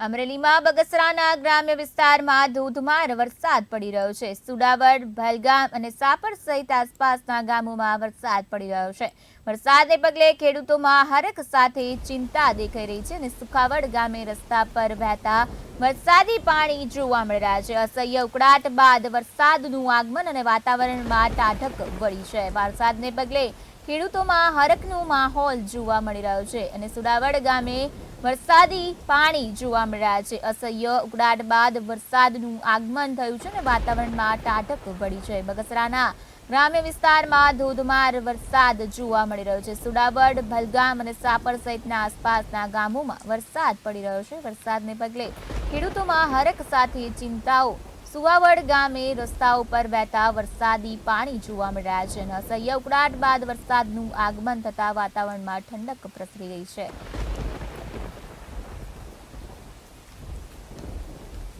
અમરેલીમાં બગસરાના ગ્રામ્ય વિસ્તારમાં ધોધમાર વરસાદ પડી રહ્યો છે. સુડાવડ, ભલગામ અને સાપર સહિત આસપાસના ગામોમાં વરસાદ પડી રહ્યો છે. વરસાદને પગલે ખેડૂતોમાં હરખ સાથે ચિંતા દેખાઈ રહી છે અને સુખાવડ ગામે રસ્તા પર વહેતા વરસાદી પાણી જોવા મળી રહ્યા છે. અસહ્ય ઉકળાટ બાદ વરસાદનું આગમન અને વાતાવરણમાં ટાઢક વળી છે. વરસાદને પગલે ખેડૂતોમાં હરખનો માહોલ જોવા મળી રહ્યો છે અને સુડાવડ ગામે વરસાદી પાણી જોવા મળ્યા છે. અસહ્ય ઉકળાટ બાદ વરસાદનું આગમન થયું છે અને વાતાવરણમાં ટાઢક વળી છે. બગસરાના ગ્રામ્ય વિસ્તારમાં ધોધમાર વરસાદ જોવા મળી રહ્યો છે. સુડાવડ, ભલગામ અને સાપર સહિતના આસપાસના ગામોમાં વરસાદ પડી રહ્યો છે. વરસાદને પગલે ખેડૂતોમાં હરક સાથે ચિંતાઓ. સુવાવડ ગામે રસ્તા ઉપર વહેતા વરસાદી પાણી જોવા મળી રહ્યા છે અને અસહ્ય ઉકળાટ બાદ વરસાદનું આગમન થતા વાતાવરણમાં ઠંડક પ્રસરી રહી છે.